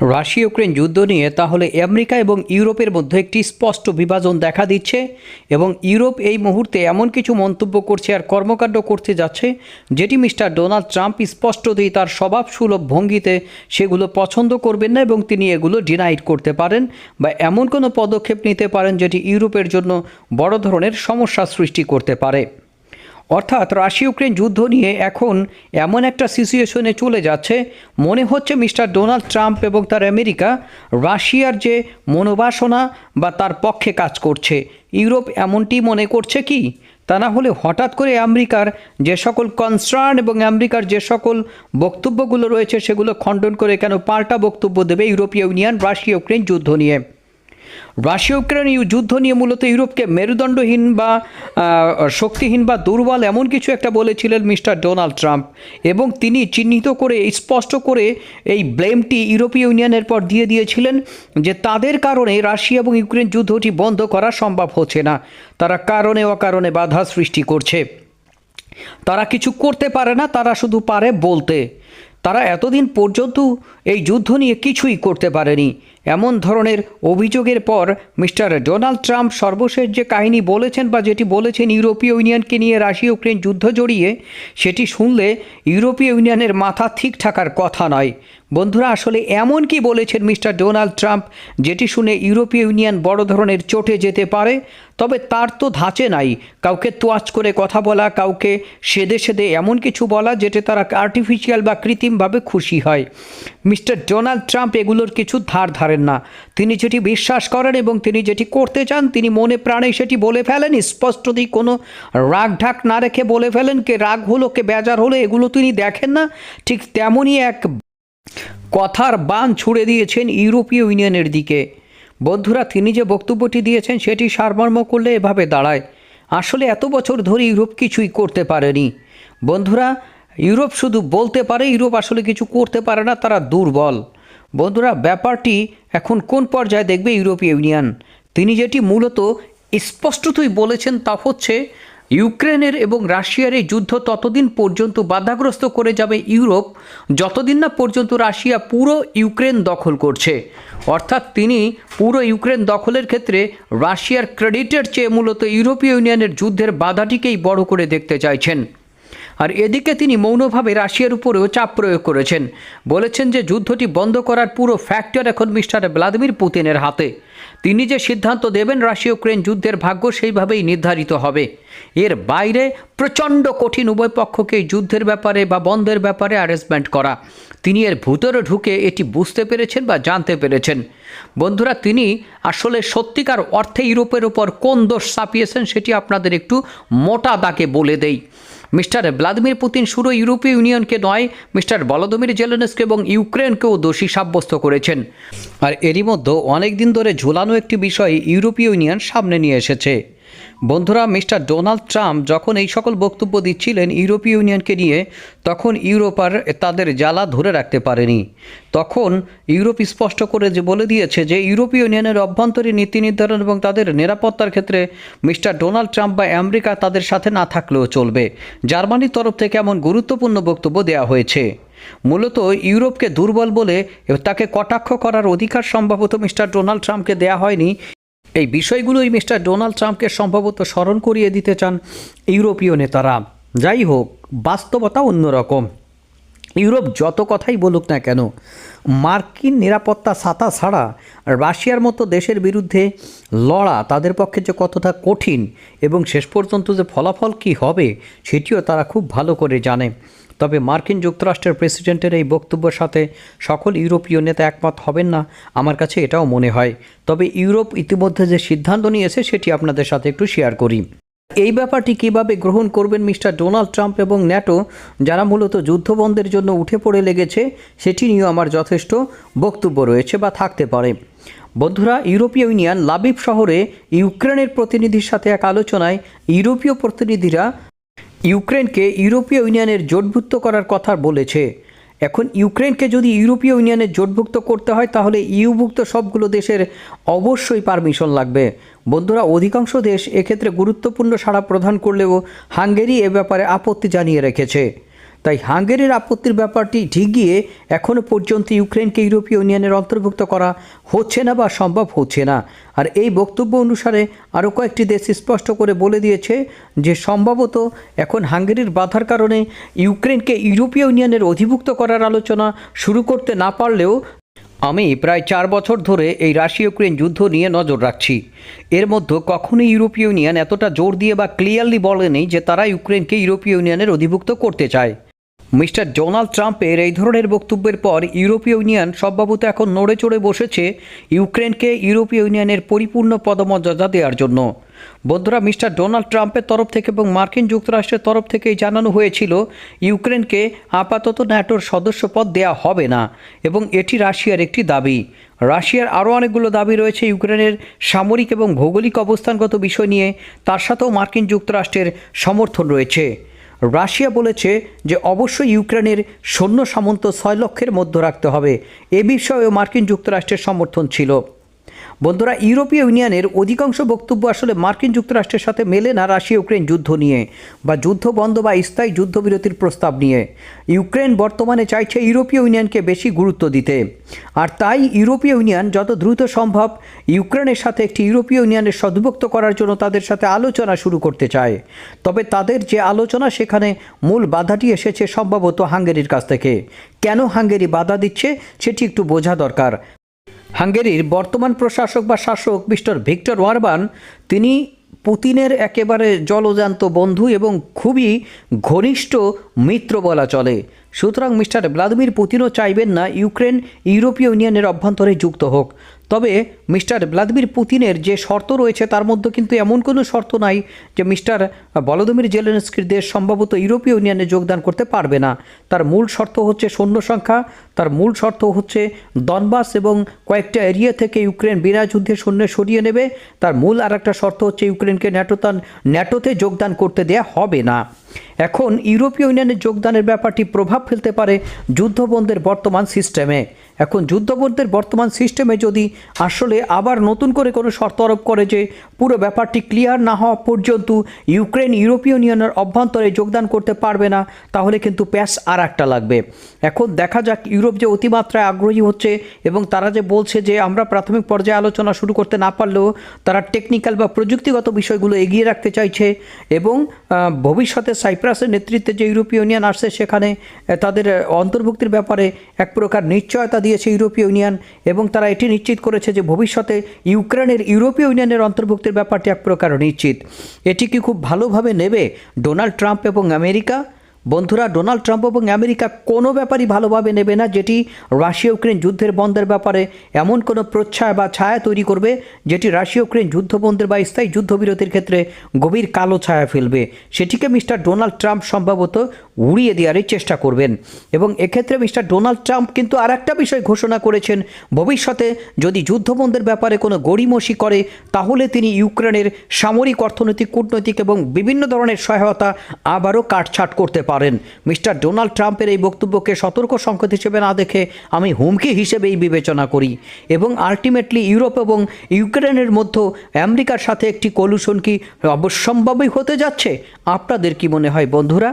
Russia Ukraine যুদ্ধ নিয়ে তাহলে আমেরিকা এবং ইউরোপের মধ্যে একটি স্পষ্ট বিভাজন দেখা দিচ্ছে এবং ইউরোপ এই মুহূর্তে এমন কিছু মন্তব্য করছে আর কর্মকাণ্ড করতে যাচ্ছে যেটি মিস্টার ডোনাল্ড ট্রাম্প স্পষ্টতই তার স্বভাব সুলভ ভঙ্গিতে সেগুলো পছন্দ করবেন না এবং তিনি এগুলো ডিনাইট করতে পারেন বা এমন কোনো পদক্ষেপ নিতে পারেন যেটি ইউরোপের জন্য বড় ধরনের সমস্যা সৃষ্টি করতে পারে। অর্থাৎ রাশিয়া ইউক্রেন যুদ্ধ নিয়ে এখন এমন একটা সিচুয়েশনে চলে যাচ্ছে। মনে হচ্ছে মিস্টার ডোনাল্ড ট্রাম্প এবং তার আমেরিকা রাশিয়ার যে মনোবাসনা বা তার পক্ষে কাজ করছে, ইউরোপ এমনটি মনে করছে কি? তা না হলে হঠাৎ করে আমেরিকার যে সকল কনসার্ন এবং আমেরিকার যে সকল বক্তব্যগুলো রয়েছে সেগুলো খণ্ডন করে কেন পাল্টা বক্তব্য দেবে ইউরোপীয় ইউনিয়ন রাশিয়া ইউক্রেন যুদ্ধ নিয়ে? রাশিয়া ইউক্রেন যুদ্ধ নিয়ে মূলত ইউরোপকে মেরুদণ্ডহীন বা শক্তিহীন বা দুর্বল এমন কিছু একটা বলেছিলেন মিস্টার ডোনাল্ড ট্রাম্প। এবং তিনি চিহ্নিত করে, স্পষ্ট করে এই ব্লেমটি ইউরোপীয় ইউনিয়নের পর দিয়ে দিয়েছিলেন যে তাদের কারণে রাশিয়া এবং ইউক্রেন যুদ্ধটি বন্ধ করা সম্ভব হচ্ছে না। তারা কারণে অকারণে বাধা সৃষ্টি করছে। তারা কিছু করতে পারে না, তারা শুধু পারে বলতে। তারা এতদিন পর্যন্ত এই যুদ্ধ নিয়ে কিছুই করতে পারেনি। এমন ধরনের অভিযোগের পর মিস্টার ডোনাল্ড ট্রাম্প সর্বশেষ যে কাহিনী বলেছেন বা যেটি বলেছেন ইউরোপীয় ইউনিয়নকে নিয়ে রাশিয়া ইউক্রেন যুদ্ধ জড়িয়ে, সেটি শুনলে ইউরোপীয় ইউনিয়নের মাথা ঠিক থাকার কথা নয়। বন্ধুরা, আসলে এমন কি বলেছেন মিস্টার ডোনাল্ড ট্রাম্প, যেটি শুনে ইউরোপীয় ইউনিয়ন বড় ধরনের চটে যেতে পারে? তবে তার তো ধাঁচে নাই। কাউকে তোয়াজ করে কথা বলা, কাউকে সেদে সেদে এমন কিছু বলা, যেটা তারা আর্টিফিশিয়াল বা কৃত্রিমভাবে খুশি হয়। মিস্টার ডোনাল্ড ট্রাম্প এগুলোর কিছু ধার ধারেন না। তিনি যেটি বিশ্বাস করেন এবং তিনি যেটি করতে চান, তিনি মনে প্রাণে সেটি বলে ফেলেন। স্পষ্টতই কোনো রাগ ঢাক না রেখে বলে ফেলেন, কে রাগ হলো, কে বেজার হলো, এগুলো তিনি দেখেন না। ঠিক তেমনই এক কথার বান ছুড়ে দিয়েছেন ইউরোপীয় ইউনিয়নের দিকে। বন্ধুরা, তিনি যে বক্তব্যটি দিয়েছেন, সেটি সারমর্ম করলে এভাবে দাঁড়ায়। আসলে এত বছর ধরে ইউরোপ কিছুই করতে পারেনি। বন্ধুরা, ইউরোপ শুধু বলতে পারে, ইউরোপ আসলে কিছু করতে পারে না, তারা দুর্বল। বন্ধুরা, ব্যাপারটি এখন কোন পর্যায়ে দেখবে ইউরোপীয় ইউনিয়ন? তিনি যেটি মূলত স্পষ্টতই বলেছেন তা হচ্ছে ইউক্রেনের এবং রাশিয়ার এই যুদ্ধ ততদিন পর্যন্ত বাধাগ্রস্ত করে যাবে ইউরোপ, যতদিন না পর্যন্ত রাশিয়া পুরো ইউক্রেন দখল করছে। অর্থাৎ তিনি পুরো ইউক্রেন দখলের ক্ষেত্রে রাশিয়ার ক্রেডিটের চেয়ে মূলত ইউরোপীয় ইউনিয়নের যুদ্ধের বাধাটিকেই বড় করে দেখতে চাইছেন। আর এদিকে তিনি মৌনভাবে রাশিয়ার উপরেও চাপ প্রয়োগ করেছেন। বলেছেন যে যুদ্ধটি বন্ধ করার পুরো ফ্যাক্টর এখন মিস্টার ভ্লাদিমির পুতিনের হাতে। তিনি যে সিদ্ধান্ত দেবেন রাশিয়া ইউক্রেন যুদ্ধের ভাগ্য সেইভাবেই নির্ধারিত হবে। এর বাইরে প্রচণ্ড কঠিন উভয় পক্ষকে যুদ্ধের ব্যাপারে বা বন্ধের ব্যাপারে অ্যারেঞ্জমেন্ট করা। তিনি এর ভূতরে ঢুকে এটি বুঝতে পেরেছেন বা জানতে পেরেছেন। বন্ধুরা, তিনি আসলে সত্যিকার অর্থে ইউরোপের ওপর কোন দোষ চাপিয়েছেন সেটি আপনাদের একটু মোটা দাগে বলে দেই। মিস্টার ভ্লাদিমির পুতিন শুরু ইউরোপীয় ইউনিয়নকে নয়, মিস্টার বলদমির জেলেনস্কি এবং ইউক্রেনকেও দোষী সাব্যস্ত করেছেন। আর এরই মধ্যে অনেক দিন ধরে ঝুলানো একটি বিষয় ইউরোপীয় ইউনিয়ন সামনে নিয়ে এসেছে। বন্ধুরা, মিস্টার ডোনাল্ড ট্রাম্প যখন এই সকল বক্তব্য দিচ্ছিলেন ইউরোপীয় ইউনিয়নকে নিয়ে, তখন ইউরোপ আর তাদের জ্বালা ধরে রাখতে পারেনি। তখন ইউরোপ স্পষ্ট করে যে বলে দিয়েছে যে, ইউরোপীয় ইউনিয়নের অভ্যন্তরীণ নীতি নির্ধারণ এবং তাদের নিরাপত্তার ক্ষেত্রে মিস্টার ডোনাল্ড ট্রাম্প বা আমেরিকা তাদের সাথে না থাকলেও চলবে। জার্মানির তরফ থেকে এমন গুরুত্বপূর্ণ বক্তব্য দেওয়া হয়েছে। মূলত ইউরোপকে দুর্বল বলে তাকে কটাক্ষ করার অধিকার সম্ভবত মিস্টার ডোনাল্ড ট্রাম্পকে দেয়া হয়নি। এই বিষয়গুলোই মিস্টার ডোনাল্ড ট্রাম্পকে সম্ভবত স্মরণ করিয়ে দিতে চান ইউরোপীয় নেতারা। যাই হোক, বাস্তবতা অন্যরকম। ইউরোপ যত কথাই বলুক না কেন, মার্কিন নিরাপত্তা ছাতা ছাড়া রাশিয়ার মতো দেশের বিরুদ্ধে লড়া তাদের পক্ষে যে কতটা কঠিন এবং শেষ পর্যন্ত যে ফলাফল কী হবে, সেটিও তারা খুব ভালো করে জানে। তবে মার্কিন যুক্তরাষ্ট্রের প্রেসিডেন্টের এই বক্তব্যের সাথে সকল ইউরোপীয় নেতা একমত হবেন না, আমার কাছে এটাও মনে হয়। তবে ইউরোপ ইতিমধ্যে যে সিদ্ধান্ত নিয়েছে, সেটি আপনাদের সাথে একটু শেয়ার করি। এই ব্যাপারটি কীভাবে গ্রহণ করবেন মিস্টার ডোনাল্ড ট্রাম্প এবং ন্যাটো, যারা মূলত যুদ্ধবন্ধের জন্য উঠে পড়ে লেগেছে, সেটি নিয়েও আমার যথেষ্ট বক্তব্য রয়েছে বা থাকতে পারে। বন্ধুরা, ইউরোপীয় ইউনিয়ন লাবিব শহরে ইউক্রেনের প্রতিনিধির সাথে এক আলোচনায় ইউরোপীয় প্রতিনিধিরা ইউক্রেনকে ইউরোপীয় ইউনিয়নের জোটভুক্ত করার কথা বলেছে। এখন ইউক্রেনকে যদি ইউরোপীয় ইউনিয়নের জোটভুক্ত করতে হয়, তাহলে ইউভুক্ত সবগুলো দেশের অবশ্যই পারমিশন লাগবে। বন্ধুরা, অধিকাংশ দেশ এক্ষেত্রে গুরুত্বপূর্ণ সাড়া প্রদান করলেও হাঙ্গেরি এ ব্যাপারে আপত্তি জানিয়ে রেখেছে। তাই হাঙ্গেরির আপত্তির ব্যাপারটি ঢিগিয়ে এখনও পর্যন্ত ইউক্রেনকে ইউরোপীয় ইউনিয়নের অন্তর্ভুক্ত করা হচ্ছে না বা সম্ভব হচ্ছে না। আর এই বক্তব্য অনুসারে আরও কয়েকটি দেশ স্পষ্ট করে বলে দিয়েছে যে সম্ভবত এখন হাঙ্গেরির বাধার কারণে ইউক্রেনকে ইউরোপীয় ইউনিয়নের অধিভুক্ত করার আলোচনা শুরু করতে না পারলেও আমি প্রায় চার বছর ধরে এই রাশিয়া ইউক্রেন যুদ্ধ নিয়ে নজর রাখছি। এর মধ্যে কখনোই ইউরোপীয় ইউনিয়ন এতটা জোর দিয়ে বা ক্লিয়ারলি বলেনি যে তারা ইউক্রেনকে ইউরোপীয় ইউনিয়নের অধিভুক্ত করতে চায়। মিস্টার ডোনাল্ড ট্রাম্পের এই ধরনের বক্তব্যের পর ইউরোপীয় ইউনিয়ন সম্ভবত এখন নড়ে চড়ে বসেছে ইউক্রেনকে ইউরোপীয় ইউনিয়নের পরিপূর্ণ পদমর্যাদা দেওয়ার জন্য। বন্ধুরা, মিস্টার ডোনাল্ড ট্রাম্পের তরফ থেকে এবং মার্কিন যুক্তরাষ্ট্রের তরফ থেকেই জানানো হয়েছিল, ইউক্রেনকে আপাতত ন্যাটোর সদস্যপদ দেওয়া হবে না এবং এটি রাশিয়ার একটি দাবি। রাশিয়ার আরও অনেকগুলো দাবি রয়েছে ইউক্রেনের সামরিক এবং ভৌগোলিক অবস্থানগত বিষয় নিয়ে, তার সাথেও মার্কিন যুক্তরাষ্ট্রের সমর্থন রয়েছে। রাশিয়া বলেছে যে অবশ্যই ইউক্রেনের সৈন্য সামন্ত ছয় লক্ষের মধ্যে রাখতে হবে। এ বিষয়েও মার্কিন যুক্তরাষ্ট্রের সমর্থন ছিল। বন্ধুরা, ইউরোপীয় ইউনিয়নের অধিকাংশ বক্তব্য আসলে মার্কিন যুক্তরাষ্ট্রের সাথে মেলে না রাশিয়া ইউক্রেন যুদ্ধ নিয়ে বা যুদ্ধ বন্ধ বা স্থায়ী যুদ্ধবিরতির প্রস্তাব নিয়ে। ইউক্রেন বর্তমানে চাইছে ইউরোপীয় ইউনিয়নকে বেশি গুরুত্ব দিতে। আর তাই ইউরোপীয় ইউনিয়ন যত দ্রুত সম্ভব ইউক্রেনের সাথে একটি ইউরোপীয় ইউনিয়নের সদুভুক্ত করার জন্য তাদের সাথে আলোচনা শুরু করতে চায়। তবে তাদের যে আলোচনা, সেখানে মূল বাধাটি এসেছে সম্ভবত হাঙ্গেরির কাছ থেকে। কেন হাঙ্গেরি বাধা দিচ্ছে, সেটি একটু বোঝা দরকার। হাঙ্গেরির বর্তমান প্রশাসক বা শাসক মিস্টার ভিক্টর ওয়ারবান তিনি পুতিনের একেবারে জলজান্ত বন্ধু এবং খুবই ঘনিষ্ঠ মিত্র বলা চলে। সুতরাং মিস্টার ভ্লাদিমির পুতিনও চাইবেন না ইউক্রেন ইউরোপীয় ইউনিয়নের অভ্যন্তরে যুক্ত হোক। তবে মিস্টার ভ্লাদিমির পুতিনের যে শর্ত রয়েছে তার মধ্যে কিন্তু এমন কোনো শর্ত নাই যে মিস্টার ভলোদিমির জেলেনস্কির দেশ সম্ভবত ইউরোপীয় ইউনিয়নে যোগদান করতে পারবে না। তার মূল শর্ত হচ্ছে সৈন্য সংখ্যা, তার মূল শর্ত হচ্ছে দনবাস এবং কয়েকটা এরিয়া থেকে ইউক্রেন বিনা যুদ্ধে সৈন্য সরিয়ে নেবে। তার মূল আর একটা শর্ত হচ্ছে ইউক্রেনকে ন্যাটোতান, ন্যাটোতে যোগদান করতে দেয়া হবে না। এখন ইউরোপীয় ইউনিয়নের যোগদানের ব্যাপারটি প্রভাব ফেলতে পারে যুদ্ধবন্ধের বর্তমান সিস্টেমে। এখন যুদ্ধবন্ধের বর্তমান সিস্টেমে যদি আসলে আবার নতুন করে কোনো শর্ত আরোপ করে যে পুরো ব্যাপারটি ক্লিয়ার না হওয়া পর্যন্ত ইউক্রেন ইউরোপীয় ইউনিয়নের অভ্যন্তরে যোগদান করতে পারবে না, তাহলে কিন্তু প্যাস আর একটা লাগবে। এখন দেখা যাক ইউরোপ যে অতিমাত্রায় আগ্রহী হচ্ছে এবং তারা যে বলছে যে আমরা প্রাথমিক পর্যায়ে আলোচনা শুরু করতে না পারলেও তারা টেকনিক্যাল বা প্রযুক্তিগত বিষয়গুলো এগিয়ে রাখতে চাইছে এবং ভবিষ্যতে সাইপ্রাসের নেতৃত্বে যে ইউরোপীয় ইউনিয়ন আসছে সেখানে তাদের অন্তর্ভুক্তির ব্যাপারে এক প্রকার নিশ্চয়তা দিয়েছে ইউরোপীয় ইউনিয়ন এবং তারা এটি নিশ্চিত করেছে যে ভবিষ্যতে ইউক্রেনের ইউরোপীয় ইউনিয়নের অন্তর্ভুক্তির ব্যাপারটি এক প্রকার নিশ্চিত। এটি কি খুব ভালোভাবে নেবে ডোনাল্ড ট্রাম্প এবং আমেরিকা? বন্ধুরা, ডোনাল্ড ট্রাম্প এবং আমেরিকা কোনো ব্যাপারই ভালোভাবে নেবে না যেটি রাশিয়া ইউক্রেন যুদ্ধের বন্ধের ব্যাপারে এমন কোনো প্রচ্ছায় বা ছায়া তৈরি করবে যেটি রাশিয়া ইউক্রেন যুদ্ধ বন্ধের বা স্থায়ী যুদ্ধবিরতির ক্ষেত্রে গভীর কালো ছায়া ফেলবে। সেটিকে মিস্টার ডোনাল্ড ট্রাম্প সম্ভবত উড়িয়ে দেওয়ারই চেষ্টা করবেন। এবং এক্ষেত্রে মিস্টার ডোনাল্ড ট্রাম্প কিন্তু আর একটা বিষয় ঘোষণা করেছেন, ভবিষ্যতে যদি যুদ্ধবন্ধের ব্যাপারে কোনো গড়িমসি করে, তাহলে তিনি ইউক্রেনের সামরিক অর্থনৈতিক, কূটনৈতিক এবং বিভিন্ন ধরনের সহায়তা আবারও কাটছাট করতে পারেন। মিস্টার ডোনাল্ড ট্রাম্পের এই বক্তব্যকে সতর্ক সংকেত হিসেবে না দেখে আমি হুমকি হিসেবেই বিবেচনা করি। এবং আলটিমেটলি ইউরোপ এবং ইউক্রেনের মধ্যে আমেরিকার সাথে একটি কলুশন কি অবশ্যম্ভাবী হতে যাচ্ছে? আপনাদের কি মনে হয় বন্ধুরা?